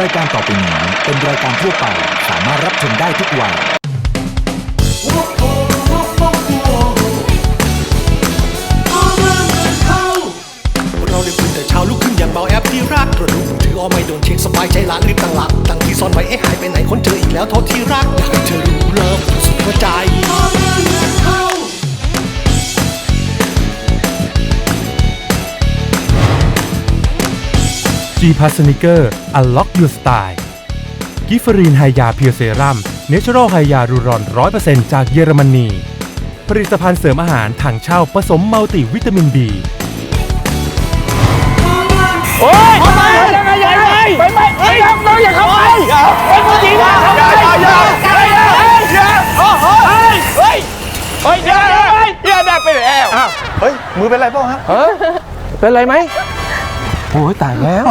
รายการต่อไปนี้เป็นรายการทั่วไปสามารถรับชมได้ทุกวัย เราได้ฟื้นแต่เช้าลุกขึ้นอย่างเบาแอปที่รักกระดูกมือถือเอาไม่โดนเช็คสบายใจละรีบตั้งหลักตั้งที่ซ่อนไว้ให้หายไปไหนคนเจออีกแล้วโทษที่รักอยากให้เธอรู้เลิฟสุดหัวใจ G p a s s n i c e r Unlock Your Style กิฟรีนไฮยาเพียวเซรัมเนเชอรัลไฮยารูรอน100%จากเยอรมนี ผลิตภัณฑ์เสริมอาหารถังเช่าผสมมัลติวิตามิน B เฮ้ยมือเป็นไรเปล่าฮะเป็นไรไหม โอ้ยตายแล้ว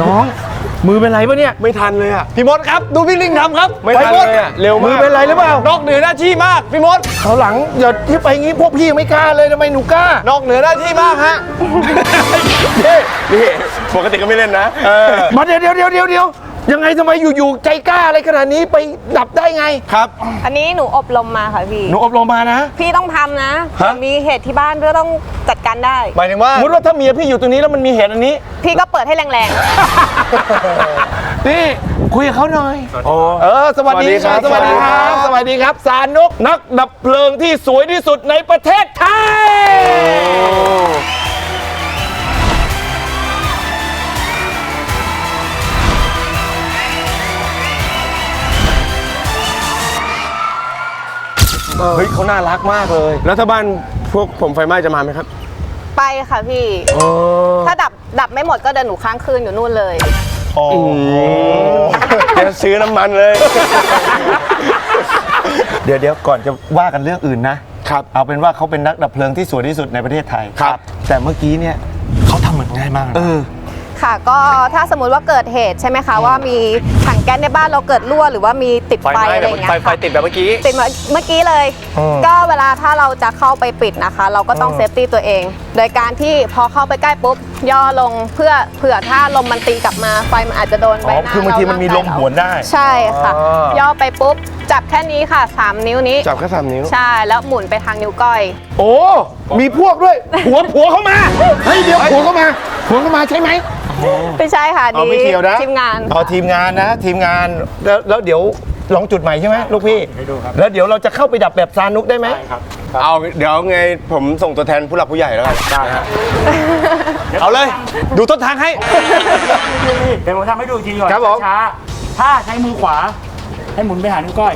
น้อง มือเป็นไรปะเนี่ย ไม่ทันเลยอะ พี่มดครับ ดูพี่ลิงทำครับไม่ทันเลยอะเร็วมากมือเป็นไรหรือเปล่า นอกเหนือหน้าที่มากพี่มดเขาวหลังอย่าที่ไปงี้พวกพี่ไม่กล้าเลยทำไมหนูกล้า นอกเหนือหน้าที่มากฮะ นี่ปกติก็ไม่เล่นนะเออมาเดี๋ยวเดี๋ยวเดี๋ยวเดี๋ยวเดี๋ ยวยังไงทำไมอยู่ๆใจกล้าอะไรขนาดนี้ไปดับได้ไง ครับอันนี้หนูอบรมมาค่ะพี่ หนูอบรมมานะ พี่ต้องทำนะเผื่อมีเหตุที่บ้านก็ต้องจัดการได้ หมายถึงว่า สมมติว่าถ้าเมียพี่อยู่ตรงนี้แล้วมันมีเหตุอันนี้ พี่ก็เปิดให้แรงนี่คุยกับเขาหน่อย โอ้ เออ สวัสดีครับสวัสดีครับสวัสดีครับ สานุกนักดับเพลิงที่สวยที่สุดในประเทศไทย เฮ้ยเขาน่ารักมากเลย แล้วถ้าบ้านพวกผมไฟไหม้จะมาไหมครับๆไปค่ะพี่ถ้าดับดับไม่หมดก็เดินหนูค้างคืนอยู่นู่นเลยเดี๋ยวซื้อน้ำมันเลย เดี๋ยวเดี๋ยวก่อนจะว่ากันเรื่องอื่นนะครับ เอาเป็นว่าเขาเป็นนักดับเพลิงที่สวยที่สุดในประเทศไทยครับ แต่เมื่อกี้เนี่ยเขาทำเหมือนง่ายมากนะเออ ค่ะ ก็ถ้าสมมุติว่าเกิดเหตุใช่ไหมคะว่ามีถังแก๊สในบ้านเราเกิดรั่ว หรือว่ามีติดไฟอะไรอย่างเงี้ยไฟไฟค่ะ ติดแบบเมื่อกี้ ติดเมื่อเมื่อกี้เลยก็เวลาถ้าเราจะเข้าไปปิดนะคะ เราก็ต้องเซฟตี้ตัวเอง โดยการที่พอเข้าไปใกล้ปุ๊บ ย่อลงเพื่อเผื่อถ้าลมมันตีกลับมาไฟมันอาจจะโดนใบอ๋อหน้าคือบางทีมันมีลมหวนได้ ใช่ค่ะย่อไปปุ๊บ จับแค่นี้ค่ะ 3 นิ้วนี้ จับแค่สามนิ้ว ใช่ แล้วหมุนไปทางนิ้วก้อย โอ้ มีพวกด้วยผัวผัวเข้ามาเฮ้ยเดี๋ยวผัวเข้ามาผัวเข้ามาใช่ไหม ไม่ใช่ค่ะเอาไม่นี่เกี่ยวนะทีมงาน เอาทีมงานนะ ทีมงานแล้วแล้วเดี๋ยวลองจุดใหม่ใช่ไหมลูกพี่ดูครับแล้วเดี๋ยวเราจะเข้าไปดับแบบซานุกได้ไหมเอาเดี๋ยวไงผมส่งตัวแทนผู้หลักผู้ใหญ่แล้วกันได้ฮะเอาเลย ดูต้นทางให้ เดี๋ยวผมทำให้ดูอีกทีก่อนครับผม ช้าๆถ้าใช้มือขวา ให้หมุนไปหานิ้วก้อย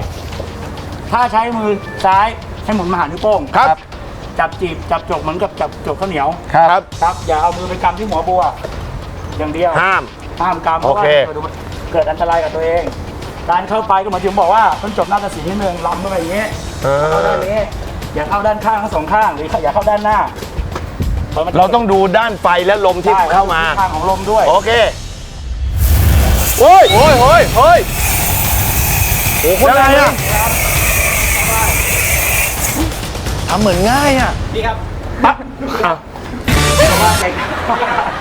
ถ้าใช้มือซ้ายให้หมุนมาหานิ้วโป้งครับ จับจีบจับจกเหมือนกับจับจกข้าวเหนียว ครับ ครับ อย่าเอามือไปกำที่หัวบัว อย่างเดียว ห้าม ห้ามกำเพโอราะว่าเคเกิดอุบัติเกิดอันตรายกับตัวเอง การเข้าไปก็เหมือนที่ผมบอกว่าต้องจบหน้าตาสีนิดนึงลำเข้าไปอย่างนี้เข้าด้านนี้อย่าเข้าด้านข้างทั้งสองข้างหรืออย่าเข้าด้านหน้าพะมันจะเราต้องดูด้านไฟและลมที่ใช่เข้ามา ทิศทางของลมด้วยโอเคโอ้ยโอ้ยโอ้ยโอ้ย โอ้โหคนอะไรอะทำเหมือนง่ายอะนี่ครับ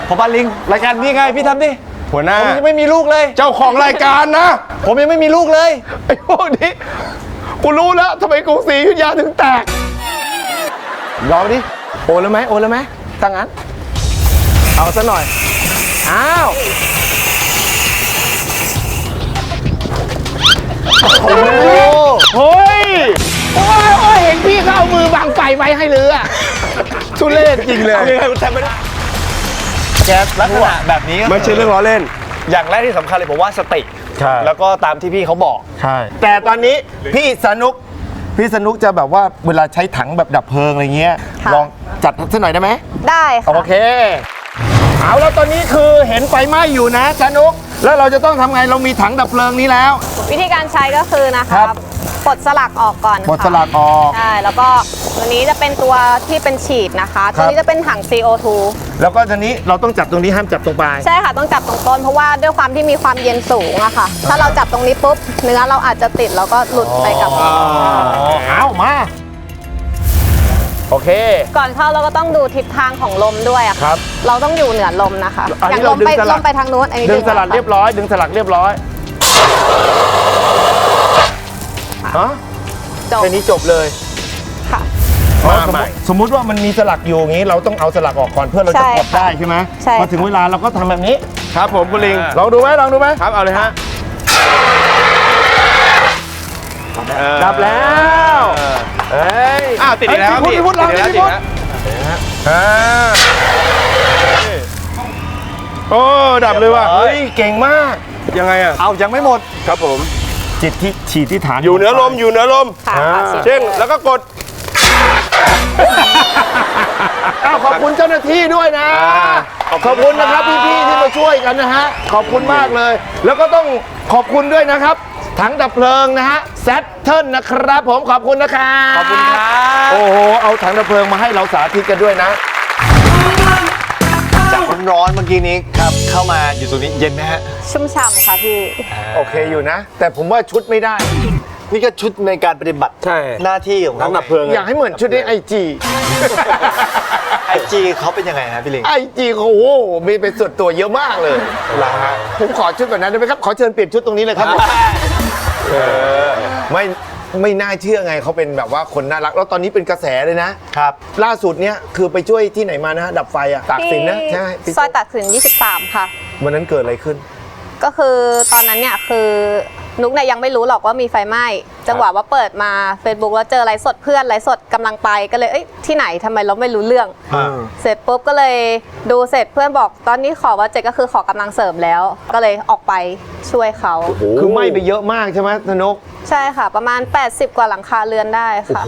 พอปาลิงรายการนี้ไงพี่ทำดิหัวหน้า ผมยังไม่มีลูกเลย เจ้าของรายการนะ ผมยังไม่มีลูกเลย ไอ้พวกนี้กูรู้แล้วทำไมกรุงศรีอยุธยาถึงแตกลองดิโอนแล้วไหมโอนแล้วไหมถ้างั้น เอาซะหน่อย อ้าว โอ้โหเฮ้ยโอ้ยโอ้ยเห็นพี่เขาเอามือบังไฟไว้ให้เรือทุเรศจริงเลย ยังไงคุณทำไม่ได้แก๊สลักษณะแบบนี้ก็ไม่ใช่เรื่องล้อเล่น อย่างแรกที่สำคัญเลยผมว่าสติ ใช่ แล้วก็ตามที่พี่เขาบอก ใช่ แต่ตอนนี้พี่สนุก พี่สนุกจะแบบว่าเวลาใช้ถังแบบดับเพลิงอะไรเงี้ย ค่ะ ลองจัดสักหน่อยได้ไหม ได้ค่ะ โอเค เอาแล้วตอนนี้คือเห็นไฟไหม้อยู่นะสนุก แล้วเราจะต้องทำไง เรามีถังดับเพลิงนี้แล้ว วิธีการใช้ก็คือนะครัคะบปลดสลักออกก่อนบดค่ะสลัดออก ใช่แล้วก็ตัวนี้จะเป็นตัวที่เป็นฉีดนะคะตัวนี้จะเป็นถัง CO2 แล้วก็ตอนนี้เราต้องจับตรงนี้ห้ามจับตรงปลาย ใช่ค่ะต้องจับตรงต้นเพราะว่าด้วยความที่มีความเย็นสูงอะค่ะ ถ้าเราจับตรงนี้ปุ๊บเนื้อเราอาจจะติดแล้วก็หลุดไปกับเอามา โอเค ก่อนเข้าเราก็ต้องดูทิศทางของลมด้วยอะะครับเราต้องอยู่เหนือลมนะคะอันอนี้ย่างลมไปเราดึงสลัลกมไปทางนู้นอันนี้ดึงสลักมาเรียบร้อย ดึงสลักเรียบร้อย ฮะจบแค่นี้จบเลยค่ะ มาใหม่สมมุติว่ามันมีสลักอยู่อย่างนี้ เราต้องเอาสลักออกก่อนเพื่อเราจะใช่กดได้ใช่ไหมใช่ พอถึงเวลาเราก็ทำแบบนี้ ครับผมคุณลิง ลองดูไหมลองดูไหมครับเอาเลยฮะดับแล้วเฮ้ยอ้าวติดอีกแล้วครับพี่พี่พุทธลองติดดิอีกพี่พุทธแล้วอ่าโอ้ดับเลยว่ะเฮ้ยเก่งมาก ยังไงอะ เอายังไม่หมด ครับผม จิตที่ฉีดที่ฐานอยู่เหนือลมอยู่เหนือลมค่ะอ่าค่ะสิเช่นแล้วก็กดอ้าวขอบคุณเจ้าหน้าที่ด้วยนะ ขอบคุณนะครับพี่ๆที่มาช่วยกันนะฮะ ขอบคุณมากเลย แล้วก็ต้องขอบคุณด้วยนะครับ ถังดับเพลิงนะฮะแซทเทิลนะครับผมขอบคุณนะครับ ขอบคุณครับ โอ้โห เอาถังดับเพลิงมาให้เราสาธิตกันด้วยนะจาก ร้อนๆเมื่อกี้นี้ครับเข้ามาอยู่ตรงนี้เย็นไหมฮะ ชุ่มฉ่ำค่ะพี่ โอเคอยู่นะ แต่ผมว่าชุดไม่ได้ นี่ก็ชุดในการปฏิบัติใช่ หน้าที่ของทั้เขางดับเพลิงอยากให้เหมือนชุดในไอจีไอจีเขาเป็นยังไงฮะพี่ลิง ไอจีโอ้โหมีเป็นส่วนตัวเยอะมากเลยผมขอชุดแบบนั้นได้ไหมครับ ขอเชิญเปลี่ยนชุดตรงนี้เลยครับผมเออไม่ ไม่น่าเชื่อไงเขาเป็นแบบว่าคนน่ารัก แล้วตอนนี้เป็นกระแสเลยนะ ครับ ล่าสุดเนี้ยคือไปช่วยที่ไหนมานะดับไฟอะตากสินนะใช่ไหมพี่ซอยตากสิน23 ค่ะ วันนั้นเกิดอะไรขึ้น ก็คือตอนนั้นเนี่ยคือ นุกเนี่ยยังไม่รู้หรอกว่ามีไฟไหม้ จังหวะว่าเปิดมา Facebook แล้วเจอไลฟ์สดเพื่อนไลฟ์สดกำลังไปก็เลยเอ้ยที่ไหนทำไมเราไม่รู้เรื่อง อ่า เสร็จปุ๊บก็เลยดูเสร็จเพื่อนบอกตอนนี้ขอว่าเจ็ดก็คือขอกำลังเสริมแล้ว ก็เลยออกไปช่วยเขาคือไหม้ไปเยอะมากใช่ไหมธนก ใช่ค่ะ ประมาณ 80 กว่าหลังคาเรือนได้ค่ะ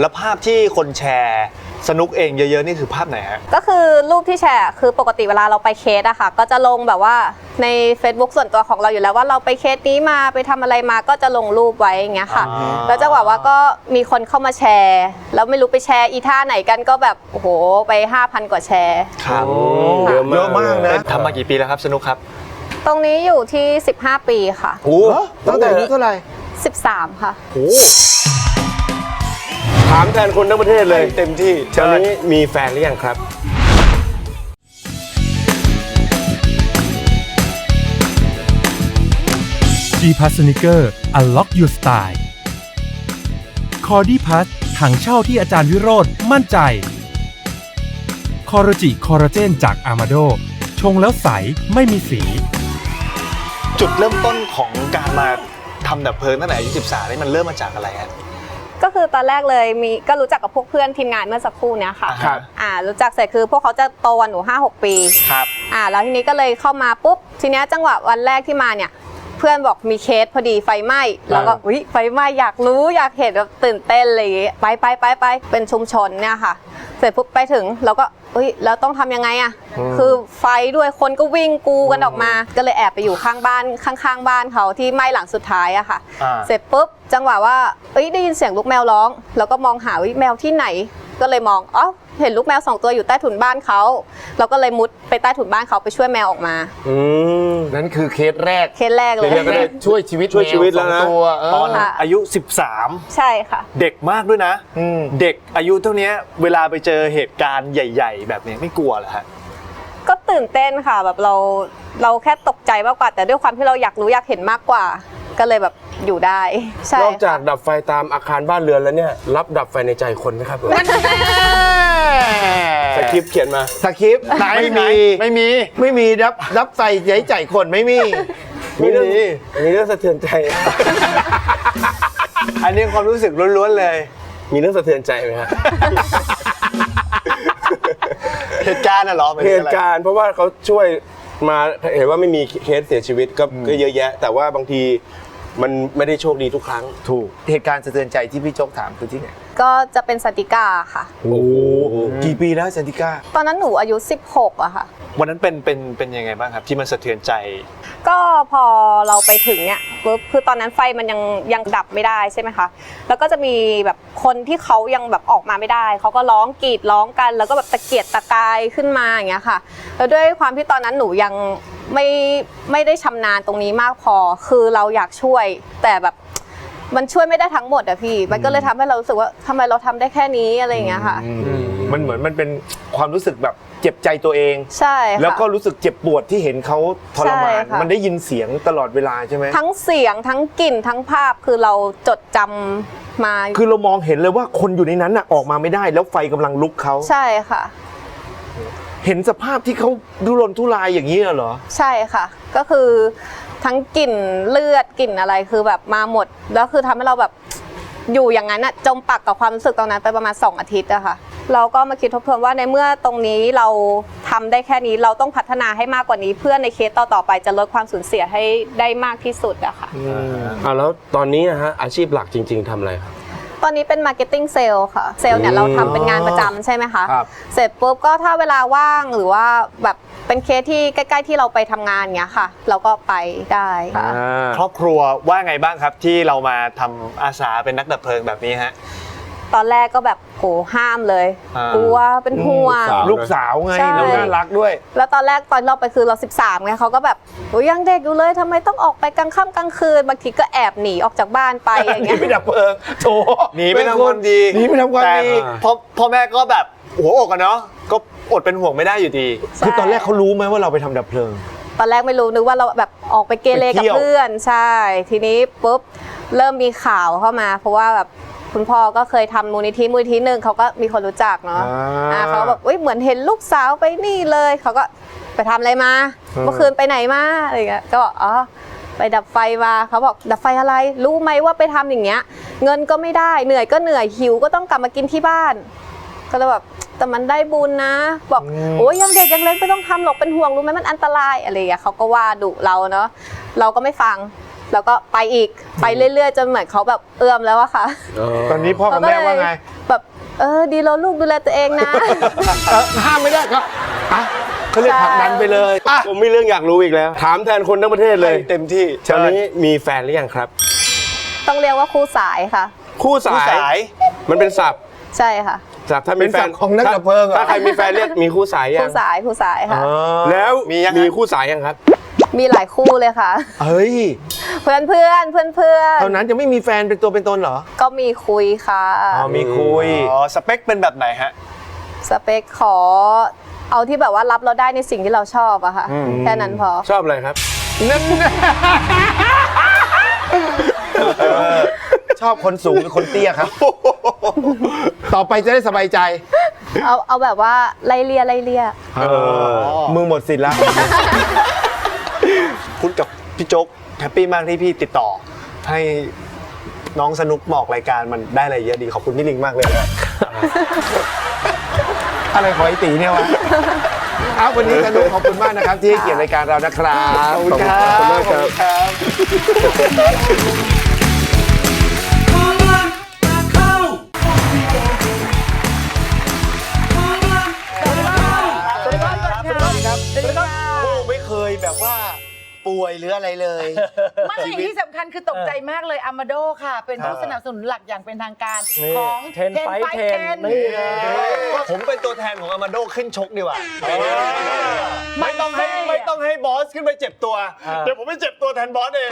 แล้วภาพที่คนแชร์ สนุกเองเยอะๆ นี่คือภาพไหนฮะ ก็คือรูปที่แชร์คือปกติเวลาเราไปเคสอะค่ะ ก็จะลงแบบว่าใน Facebook ส่วนตัวของเราอยู่แล้วว่าเราไปเคสนี้มาไปทำอะไรมาก็จะลงรูปไว้อย่างเงี้ยค่ะแล้วจังหวะว่าก็มีคนเข้ามาแชร์ แล้วไม่รู้ไปแชร์อีท่าไหนกันก็แบบโอ้โหไป 5,000 กว่าแชร์ ครับเยอะมาก เยอะมากนะทำมากี่ปีแล้วครับสนุกครับ ตรงนี้อยู่ที่ 15 ปีค่ะ โอ้ตั้งแต่อายุเท่าไหร่ 13 ค่ะ ถามแทนคนทั้งประเทศเลยเต็มที่ตอนนี้มีแฟนหรือยังครับ G p a s s n i c e r Unlock Your Style c o r d y Pass ถังเช่าที่อาจารย์วิโรธมั่นใจ คอร์จิคอร์เจนจากอามาโด ชงแล้วใสไม่มีสี จุดเริ่มต้นของการมาทำดับเพลิงตั้งแต่อายุ13นี่มันเริ่มมาจากอะไรฮะ ก็คือตอนแรกเลยมีก็รู้จักกับพวกเพื่อนทีมงานเมื่อสักครู่เนี้ยค่ะครับ อ่ารู้จักเสร็จคือพวกเขาจะโตกวันหนู5-6 ปีครับ อ่าแล้วทีนี้ก็เลยเข้ามาปุ๊บทีเนี้ยจังหวะวันแรกที่มาเนี่ยเพื่อนบอกมีเคสพอดีไฟไหม้แล้วก็อุ้ยไฟไหม้อยากรู้อยากเห็นแบบตื่นเต้นอะไรอย่างงี้ไปไปไปไปเป็นชุมชนเนี่ยค่ะ เสร็จปุ๊บไปถึงเราก็เอ้ยแล้วต้องทำยังไงอะคือไฟด้วยคนก็วิ่งกูกันออกมา ก็เลยแอบไปอยู่ข้างบ้านข้างๆ บ้านเขาที่ไหม้หลังสุดท้ายอะค่ะอ่าเสร็จปุ๊บจังหวะว่าเอ้ยได้ยินเสียงลูกแมวร้อง แล้วก็มองหาวิแมวที่ไหน ก็เลยมองอ๋อเห็นลูกแมวสองตัวอยู่ใต้ถุนบ้านเขาเราก็เลยมุดไปใต้ถุนบ้านเขาไปช่วยแมวออกมา อืมนั่นคือเคสแรกเคสแรกเลยเคสแรกช่วยชีวิตช่วยชีวิตแล้วนะ มสองตัวเออ ตอนค่ะ อายุ ใช่ค่ะ 13 เด็กมากด้วยนะ อืม เด็กอายุเท่านี้เวลาไปเจอเหตุการณ์ใหญ่ ๆ แบบนี้ไม่กลัวเหรอฮะ ก็ตื่นเต้นค่ะแบบเราเราแค่ตกใจมากกว่า แต่ด้วยความที่เราอยากรู้อยากเห็นมากกว่า ก็เลยแบบอยู่ได้ ใช่นอกจากดับไฟตามอาคารบ้านเรือนแล้วเนี่ย รับดับไฟในใจคนไหมครับผมสคริปต์เขียนมาสคริปต์ไม่มีไม่มีไม่มีรับรับใส่ใจใจคนไม่มีมีเรื่องนี้มีเรื่องสะเทือนใจ อันนี้ความรู้สึกล้วนๆเลย มีเรื่องสะเทือนใจไหมฮะ เหตุการณ์น่ะเหรอหมายเหถึงตุอะไร การณ์เพราะว่าเขาช่วยมาเห็นว่าไม่มีเคสเสียชีวิตก็ก็เยอะแยะ แต่ว่าบางทีมันไม่ได้โชคดีทุกครั้ง ถูกเหตุการณ์สะเทือนใจที่พี่โจ๊กถามคือที่ไหนก็จะเป็นสันติกาค่ะ โอ้กี่ปีแล้วสันติก้า ตอนนั้นหนูอายุ 16อะค่ะ วันนั้นเป็นเป็นเป็นยังไงบ้างครับ ที่มันสะเทือนใจ ก็พอเราไปถึงเนี่ยปุ๊บคือตอนนั้นไฟมันยังยังดับไม่ได้ใช่ไหมคะ แล้วก็จะมีแบบคนที่เขายังแบบออกมาไม่ได้ เขาก็ร้องกรีดร้องกัน แล้วก็แบบตะเกียกตะกายขึ้นมาอย่างเงี้ยค่ะ แล้วด้วยความที่ตอนนั้นหนูยังไม่ไม่ได้ชำนาญตรงนี้มากพอ คือเราอยากช่วย แต่แบบ มันช่วยไม่ได้ทั้งหมดอะพี่ มันก็เลยทำให้เรารู้สึกว่าทำไมเราทำได้แค่นี้อะไรอย่างเงี้ยค่ะมันเหมือนมันเป็นความรู้สึกแบบเจ็บใจตัวเอง ใช่ค่ะ แล้วก็รู้สึกเจ็บปวดที่เห็นเขาทรมานใช่ค่ะ มันได้ยินเสียงตลอดเวลาใช่ไหมทั้งเสียงทั้งกลิ่นทั้งภาพคือเราจดจำมาคือเรามองเห็นเลยว่าคนอยู่ในนั้นน่ะออกมาไม่ได้ แล้วไฟกำลังลุกเขาใช่ค่ะ เห็นสภาพที่เขาดุรนทุรายอย่างนี้เหรอ ใช่ค่ะ ก็คือ ทั้งกลิ่นเลือดกลิ่นอะไรคือแบบมาหมด แล้วคือทำให้เราแบบอยู่อย่างนั้นอะจมปักกับความรู้สึกตรงนั้นไปประมาณ 2 อาทิตย์อะค่ะ เราก็มาคิดทบทวนว่าในเมื่อตรงนี้เราทำได้แค่นี้เราต้องพัฒนาให้มากกว่านี้เพื่อในเคสต่อๆไปจะลดความสูญเสียให้ได้มากที่สุดอะค่ะอ่าแล้วตอนนี้นะฮะอาชีพหลักจริง ๆทำอะไรครับตอนนี้เป็น Marketing Sale ค่ะเซลล์เนี่ยเราทำเป็นงานประจำใช่ไหมคะครับเสร็จปุ๊บก็ถ้าเวลาว่างหรือว่าแบบ เป็นเคสที่ใกล้ ๆ ที่เราไปทำงานเงี้ยค่ะ เราก็ไปได้ค่ะครอบครัวว่าไงบ้างครับที่เรามาทำอาสาเป็นนักดับเพลิงแบบนี้ฮะ ตอนแรกก็แบบโหห้ามเลยอ่ากลัวเป็นห่วงสาว ลูกสาวไงใช่ แล้วน่ารักด้วย แล้วตอนแรกตอนเราไปคือเรา 13ไงเขาก็แบบโอ้ยยังเด็กอยู่เลยทำไมต้องออกไปกลางค่ำกลางคืนบางทีก็แอบหนีออกจากบ้านไปอย่างหนีเงี้ย ไปดับเพลิงโถหนีไปทำความดีหนีไปทำความแต่ดี พ่อพ่อแม่ก็แบบ หัวอกอะเนาะก็อดเป็นห่วงไม่ได้อยู่ดี คือตอนแรกเขารู้ไหมว่าเราไปทำดับเพลิง ตอนแรกไม่รู้นึกว่าเราแบบออกไปเกเรไปเที่กับยว เพื่อนใช่ ทีนี้ปุ๊บเริ่มมีข่าวเข้ามา เพราะว่าแบบคุณพ่อก็เคยทำมูลนิธิมูลนิธิหนึ่งเขาก็มีคนรู้จักเนาะอ่าอ่าเขาแบบเอ้ยเหมือนเห็นลูกสาวไปนี่เลยเขาก็ไปทำอะไรมาอืมเมื่อคืนไปไหนมาอะไรเงี้ยก็บอกอ๋อไปดับไฟมาเขาบอกดับไฟอะไร รู้ไหมว่าไปทำอย่างเงี้ย เงินก็ไม่ได้เหนื่อยก็เหนื่อยหิวก็ต้องกลับมากินที่บ้าน ก็เลยแบบ แต่มันได้บุญนะ บอกโอ้ยยังเด็กยังเล็กไม่ต้องทำหรอกเป็นห่วงรู้ไหมมันอันตรายอะไรอย่างเงี้ยเขาก็ว่าดุเราเนาะเราก็ไม่ฟังแล้วก็ไปอีกไปเรื่อยๆจนเหมือนเขาแบบเอื้อมแล้วอะค่ะ ตอนนี้พ่อกับแม่ว่าไงแบบเออดีแล้วลูกดูแลตัวเองนะเออห้ามไม่ได้ก็อะเขาเรียกผลักดันไปเลยอะผมมีเรื่องอยากรู้อีกแล้ว ถามแทนคนทั้งประเทศเลยเต็มที่ตอนนี้มีแฟนหรือยังครับ ต้องเรียกว่าคู่สายค่ะ คู่สาผู้ยสายมันเป็นศัพท์ ใช่ค่ะศัพท์ถ้ามีเป็นแฟศันพท์ของนักดับเพลิงเหรอ ถ้าใครมีแฟนเรียกมีคู่สายยัคู่งสายคู่สายค่ะ แล้วมียังมีฮะคู่สายยังครับ มีหลายคู่เลยค่ะ เฮ้ย เพื่อนเพื่อนเพื่อนเพื่อนเท่านั้นจะไม่มีแฟนเป็นตัวเป็นตนเหรอ ก็มีคุยค่ะ อ๋อมีคุย อ๋อสเปคเป็นแบบไหนฮะ สเปคขอ เอาที่แบบว่ารับเราได้ในสิ่งที่เราชอบอะค่ะ แค่นั้นพอ ชอบอะไรครับ ชอบคนสูงหรือคนเตี้ยครับ ต่อไปจะได้สบายใจ เอาเอาแบบว่าไล่เลียไล่เลียเออ มึงหมดสิทธิ์แล้วคุณกับพี่โจ๊กแฮปปี้มากที่พี่ติดต่อ ให้น้องสนุกบอกรายการมันได้อะไรเยอะดีขอบคุณพี่ลิงมากเลยนะอะไรของไอตีเนี่ยวะเอาวันนี้สนุกขอบคุณมากนะครับ ที่ให้เกียรติรายการเรานะครับขอบคุณครับ ขอบคุณมากครับ ป่วยหรืออะไรเลย ไม่ที่สำคัญคือตกใจมากเลยอามาโดค่ะ เป็นผู้สนับสนุนหลักอย่างเป็นทางการนี่ของ 10 Fight 10นี่ผมเป็นตัวแทนของอามาโดขึ้นชกดีกว่า ไม่ต้องให้ไม่ต้อง ให้บอสขึ้นไปเจ็บตัวอ่าเดี๋ยวผมไปเจ็บตัวแทนบอสเอง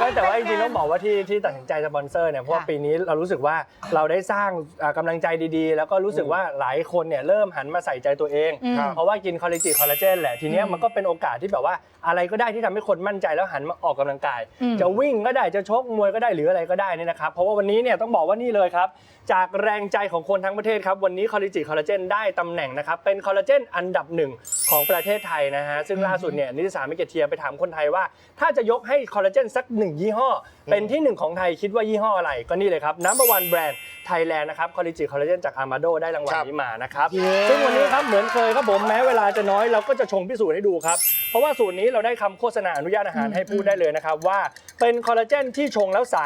ก็แต่ว่าจริงๆต้องบอกว่าที่ที่ตัดสินใจสปอนเซอร์เนี่ยเพราะว่าปีนี้เรารู้สึกว่าเราได้สร้างอ่ากำลังใจดีๆ แล้วก็รู้สึกว่าหลายคนเนี่ยเริ่มหันมาใส่ใจตัวเองเพราะว่ากินคอลลาเจนคอลลาเจนแหละทีเนี้ยมันก็เป็นโอกาสที่แบบว่าอะไรก็ได้ที่ทำให้คนมั่นใจแล้วหันมาออกกำลังกายจะวิ่งก็ได้จะชกมวยก็ได้หรืออะไรก็ได้นี่นะครับเพราะว่าวันนี้เนี่ยต้องบอกว่านี่เลยครับ จากแรงใจของคนทั้งประเทศครับวันนี้คอลลาเจนคอลลาเจนได้ตำแหน่งนะครับเป็นคอลลาเจนอันดับหนึ่งของประเทศไทยนะฮะ ซึ่งล่าสุดเนี่ยนิติสารมิเกตเทียไปถามคนไทยว่า ถ้าจะยกให้คอลลาเจนสักหนึ่งยี่ห้อ เป็นที่หนึ่งของไทยคิดว่ายี่ห้ออะไร ก็นี่เลยครับ number one brand ไทยแลนด์นะครับคอลลาเจนคอลลาเจนจากอามาโดได้รางวัลนี้มานะครับ ซึ่งวันนี้ครับเหมือนเคยครับผมแม้เวลาจะน้อยเราก็จะชงพิสูจน์ให้ดูครับ เพราะว่าสูตรนี้เราได้คำโฆษณาอนุญาตอาหารให้พูดได้เลยนะครับว่า เป็นคอลลาเจนที่ชงแล้วใส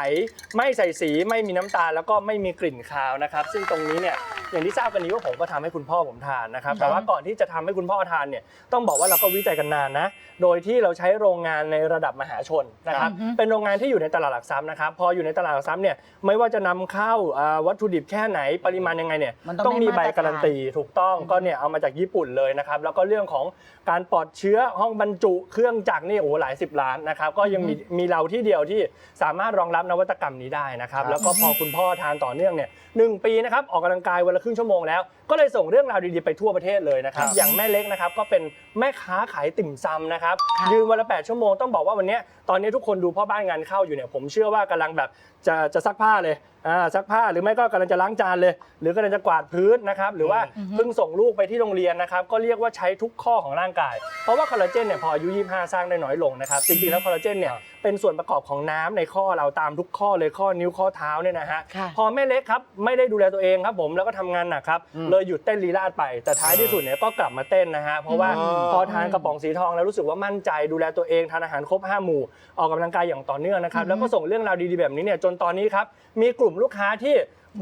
ไม่ใส่สีไม่มีน้ำตาลแล้วก็ไม่มีกลิ่นคาวนะครับ ซึ่งตรงนี้เนี่ยอย่างที่ทราบกันนี้ว่าผมก็ทำให้คุณพ่อผมทานนะครับแต่ว่าก่อนที่จะทำให้คุณพ่อทานเนี่ยต้องบอกว่าเราก็วิจัยกันนานนะ โดยที่เราใช้โรงงานในระดับมหาชนนะครับ เป็นโรงงานที่อยู่ในตลาดหลักทรัพย์นะครับ พออยู่ในตลาดหลักทรัพย์เนี่ยไม่ว่าจะนำเข้าอ่าวัตถุดิบแค่ไหนปริมาณยังไงเนี่ยมันต้องต้องมีใบได้มาตรฐานการันตี ถูกต้องก็เนี่ยเอามาจากญี่ปุ่นเลยนะครับ แล้วก็เรื่องของการปลอดเชื้อห้องบรรจุเครื่องจักรนี่โอ้โหหลายสิบล้านนะครับก็ยังมีมีเราที่ที่เดียวที่สามารถรองรับนวัตกรรมนี้ได้นะครับ แล้วก็พอคุณพ่อทานต่อเนื่องเนี่ยหนึ่งปีนะครับออกกำลังกายวันละครึ่งชั่วโมงแล้วก็เลยส่งเรื่องราวดีๆไปทั่วประเทศเลยนะครับ อย่างแม่เล็กนะครับก็เป็นแม่ค้าขายติ่มซำนะครับค่ะยืนวันละ 8 ชั่วโมง ต้องบอกว่าวันเนี้ยตอนนี้ทุกคนดูพ่อบ้านงานเข้าอยู่เนี่ย ผมเชื่อว่ากำลังแบบจะจะซักผ้าเลย อ่าซักผ้าหรือไม่ก็กำลังจะล้างจานเลย หรือกำลังจะกวาดพื้นนะครับ หรือว่าเพิ่งส่งลูกไปที่โรงเรียนนะครับ ก็เรียกว่าใช้ทุกข้อของร่างกาย เพราะว่าคอลลาเจนเนี่ยพออายุ 25 สร้างได้น้อยลงนะครับ จริงๆแล้วคอลลาเจนเนี่ยเป็นส่วนประกอบของน้ำในข้อเราตามทุกข้อเลยข้อนิ้วข้อเท้าเนี่ยนะฮะค่ะพอแม่เล็กครับไม่ได้ดูแลตัวเองครับผมแล้วก็ทำงานหนักครับเลยหยุดเต้นลีลาดไป แต่ท้ายที่สุดเนี่ยก็กลับมาเต้นนะฮะ เพราะว่าพอทานกระป๋องสีทองแล้วรู้สึกว่ามั่นใจดูแลตัวเองทานอาหารครบห้าหมู่ออกกำลังกายอย่างต่อเนื่องนะครับแล้วก็ส่งเรื่องราวดีๆแบบนี้เนี่ยจนตอนนี้ครับมีกลุ่มลูกค้าที่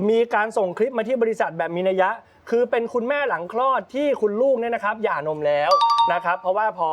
มีการส่งคลิปมาที่บริษัทแบบมีนัยยะ คือเป็นคุณแม่หลังคลอดที่คุณลูกเนี่ยนะครับหย่านมแล้วนะครับ เพราะว่าพอ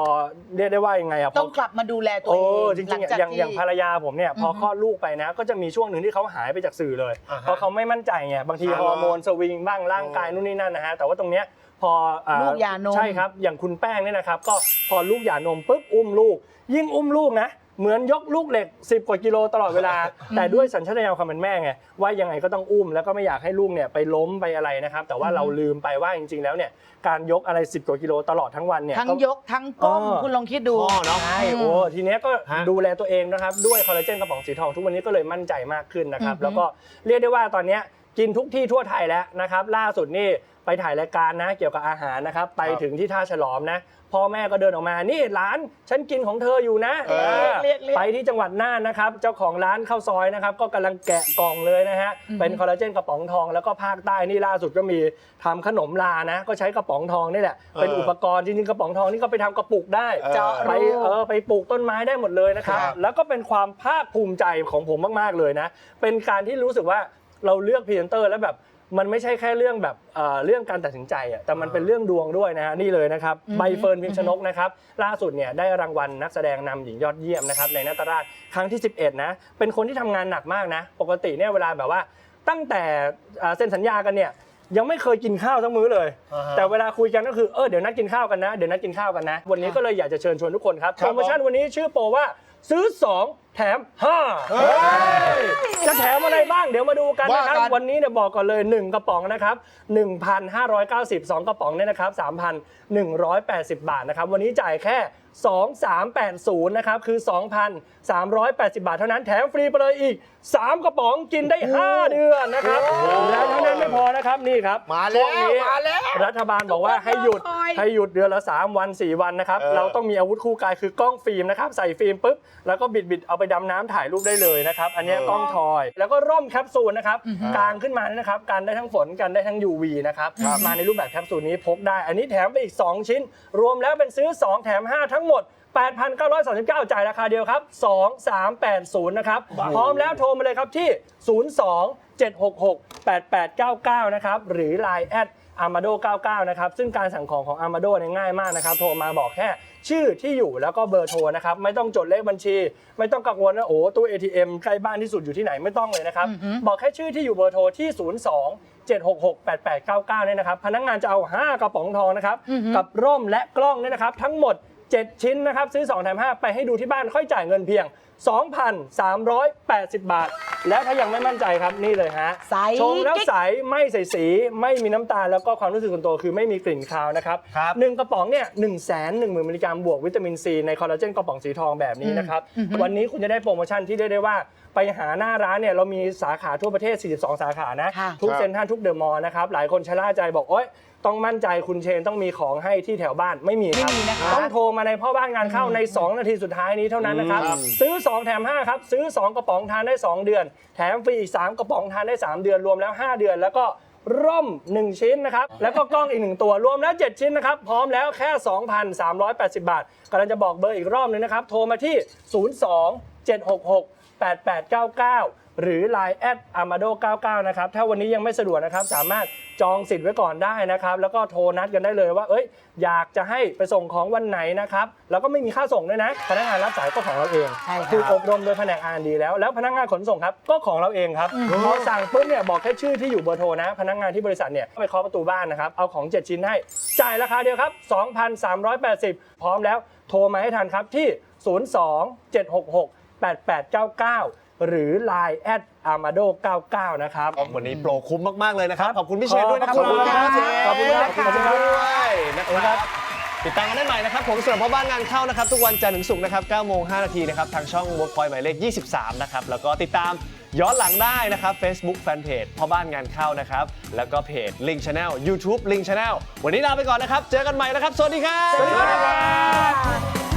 เรียกได้ว่ายังไงอะพต้อองกลับมาดูแลตัวโอ้เองจริงหลัๆอะจากอย่างที่ อย่างภรรยาผมเนี่ยพอคลอดลูกไปนะ ก็จะมีช่วงหนึ่งที่เขาหายไปจากสื่อเลยเพราะเขาไม่มั่นใจไงบางทีฮอร์โมนสวิงบ้างร่างกายนู่นนี่นั่นนะฮะแต่ว่าตรงเนี้ยพออ่ลูกหย่านม ใช่ครับอย่างคุณแป้งเนี่ยนะครับ ก็พอลูกหย่านมปุ๊บอุ้มลูก ยิ่งอุ้มลูกนะ เหมือนยกลูกเหล็ก 10 กว่ากิโลตลอดเวลา แต่ด้วยสัญชาตญาณความเป็นแม่ไงว่ายังไงก็ต้องอุ้มแล้วก็ไม่อยากให้ลูกเนี่ยไปล้มไปอะไรนะครับ แต่ว่าเราลืมไปว่าจริง ๆ แล้วเนี่ยการยกอะไร 10 กว่ากิโลตลอดทั้งวันเนี่ยทั้งก็ยกทั้งก้มเออคุณลองคิดดูพ่อเนาะใช่อืมโอ้ทีเนี้ยก็ฮะดูแลตัวเองนะครับด้วยคอลลาเจนกระป๋องสีทองทุกวันนี้ก็เลยมั่นใจมากขึ้นนะครับอือฮึแล้วก็เรียกได้ว่าตอนเนี้ยกินทุกที่ทั่วไทยแล้วนะครับล่าสุดนี่ ไปถ่ายรายการนะเกี่ยวกับอาหารนะครับ ไปถึงที่ท่าฉลอมนะ พ่อแม่ก็เดินออกมา นี่ร้านฉันกินของเธออยู่นะเออเออเรียกเรียก ไปที่จังหวัดน่านนะครับ เจ้าของร้านข้าวซอยนะครับ ก็กำลังแกะกล่องเลยนะฮะ เป็นคอลลาเจนกระป๋องทอง แล้วก็ภาคใต้นี่ล่าสุดก็มีทำขนมลานะ ก็ใช้กระป๋องทองนี่แหละ เป็นอุปกรณ์จริงๆกระป๋องทองนี่ก็ไปทำกระปุกได้ เจาะไปรูเออไปปลูกต้นไม้ได้หมดเลยนะครับ ครับแล้วก็เป็นความภาคภูมิใจของผมมาก ๆ เลยนะ เป็นการที่รู้สึกว่าเราเลือกพรีเซนเตอร์แล้วแบบ มันไม่ใช่แค่เรื่องแบบเอ่อเรื่องการตัดสินใจอะแต่มันเป็นเรื่องดวงด้วยนะฮะนี่เลยนะครับใบเฟิร์นพิมชนกนะครับล่าสุดเนี่ยได้รางวัลนักแสดงนำหญิงยอดเยี่ยมนะครับในนาตราชครั้งที่ 11นะเป็นคนที่ทำงานหนักมากนะปกติเนี่ยเวลาแบบว่า ตั้งแต่เอ่อเซ็นสัญญากันเนี่ยยังไม่เคยกินข้าวทั้งมื้อเลย อ่าฮะ แต่เวลาคุยกันก็คือเออเดี๋ยวนัดกินข้าวกันนะเดี๋ยวนัดกินข้าวกันนะ วันนี้ก็เลยอยากจะเชิญชวนทุกคนครับครัโปบรโมชั่นวันนี้ชื่อโปรว่าซื้อ 2 แถม5 จะแถมอะไรบ้างเดี๋ยวมาดูกันนะครับ ว่ากัน วันนี้เนี่ยบอกก่อนเลย 1 กระป๋องนะครับ 1,590 2 กระป๋องเนี่ยนะครับ 3,180 บาทนะครับ วันนี้จ่ายแค่ 2380 นะครับ คือ 2,380 บาทเท่านั้นแถมฟรีไปเลยอีก 3 กระป๋องกินได้ 5 เดือนนะครับ แล้วเท่านั้นไม่พอนะครับนี่ครับมาแล้วช่วงนี้มาแล้ว รัฐบาลบอกว่าให้หยุดให้หยุดเดือนละ 3 วัน 4 วันนะครับเออเราต้องมีอาวุธคู่กายคือกล้องฟิล์มนะครับใส่ฟิล์มปุ๊บ แล้วก็บิดบิดๆเอาไปดำน้ำถ่ายรูปได้เลยนะครับ อันเนี้ยกล้องทอย แล้วก็ร่มแคปซูลนะครับกางขึ้นมาเนี่ยนะครับกันได้ทั้งฝนกันได้ทั้ง UV นะครับมาในรูปแบบแคปซูลนี้พกได้ อันนี้แถมไปอีก 2 ชิ้น รวมแล้วเป็นซื้อ 2 แถม 5 ทั้งหมด 8,939 จ่ายราคาเดียวครับ 2380 นะครับ พร้อมแล้วโทรมาเลยครับที่ 02 766 8899 นะครับ หรือ Line แอด Amado 99 นะครับ ซึ่งการสั่งของของ Amado เนี่ยง่ายมากนะครับ โทรมาบอกแค่ชื่อที่อยู่แล้วก็เบอร์โทรนะครับ ไม่ต้องจดเลขบัญชี ไม่ต้องกังวลว่าโอ้ตู้ ATM ใกล้บ้านที่สุดอยู่ที่ไหนไม่ต้องเลยนะครับ บอกแค่ชื่อที่อยู่เบอร์โทรที่ 02 766 8899เนี่ยนะครับ พนักงานจะเอา 5 กระป๋องทองนะครับ กับร่มและกล้องเนี่ยนะครับ ทั้งหมด 7 ชิ้นนะครับ ซื้อ 2 แถม 5 ไปให้ดูที่บ้านค่อยจ่ายเงินเพียง 2,380 บาท แล้วถ้ายังไม่มั่นใจครับนี่เลยฮะใสชงแล้วกิ๊กใสไม่ใส่สี ไม่มีน้ำตาลแล้วก็ความรู้สึกส่วนตัวคือไม่มีกลิ่นคาวนะครับครับหนึ่งกระป๋องเนี่ยหนึ่งแสนหนึ่งหมื่นมิลลิกรัมบวกวิตามินซีในคอลลาเจนกระป๋องสีทองแบบนี้นะครับวันนี้คุณจะได้โปรโมชั่นที่เรียกได้ว่าไปหาหน้าร้านเนี่ยเรามีสาขาทั่วประเทศ 42 สาขานะค่ะทุกครับเซ็นทรัลทุกเดอะมอลล์นะครับหลายคนชะล่าใจบอกโอ๊ย ต้องมั่นใจคุณเชนต้องมีของให้ที่แถวบ้านไม่มีครับ ไม่มีนะคะ ต้องโทรมาในพ่อบ้านงานเข้าใน 2 นาทีสุดท้ายนี้เท่านั้นนะครับ ซื้อ 2 แถม 5 ครับ ซื้อ 2 กระป๋องทานได้ 2 เดือน แถมฟรีอีก 3 กระป๋องทานได้ 3 เดือนรวมแล้ว 5 เดือน แล้วก็ร่ม 1 ชิ้นนะครับ แล้วก็กล้องอีก 1 ตัวรวมแล้ว 7 ชิ้นนะครับ พร้อมแล้วแค่ 2,380 บาทกำลังจะบอกเบอร์อีกรอบหนึงนะครับ โทรมาที่ 02 766 8899 หรือ Line แอด amado 99 นะครับ ถ้าวันนี้ยังไม่สะดวกนะครับ สามารถ จองสิทธิ์ไว้ก่อนได้นะครับ แล้วก็โทรนัดกันได้เลยว่า เอ้ย อยากจะให้ไปส่งของวันไหนนะครับ แล้วก็ไม่มีค่าส่งด้วยนะ พนักงานรับสายก็ของเราเองใช่ครับถูกอบรมโดยแผนกอาดีแล้ว แล้วพนักงานขนส่งครับ ก็ของเราเองครับพอสั่งปุ๊บเนี่ยบอกแค่ชื่อที่อยู่เบอร์โทรนะ พนักงานที่บริษัทเนี่ยก็ไปเคาะประตูบ้านนะครับ เอาของ 7 ชิ้นให้ จ่ายราคาเดียวครับ 2,380 พร้อมแล้ว โทรมาให้ทันครับที่ 02 766 8899 หรือ Line แอด armado 99 นะครับ วันนี้โปรคุ้มมาก ๆ เลยนะครับ ขอบคุณพี่เชนด้วยนะครับขอบคุณครับขอบคุณครับขอบคุณครับด้วยนะครับติดตามกันได้ใหม่นะครับ ผมสำหรับพ่อบ้านงานเข้านะครับ ทุกวันจันทร์ถึงศุกร์นะครับ9โมง5นาทีนะครับ ทางช่อง Workpoint หมายเลข 23 นะครับ แล้วก็ติดตามย้อนหลังได้นะครับ Facebook Fanpage พ่อบ้านงานเข้านะครับ แล้วก็เพจ Link Channel YouTube Link Channel วันนี้ลาไปก่อนนะครับ เจอกันใหม่นะครับ สวัสดีครับ สวัสดีค่ะ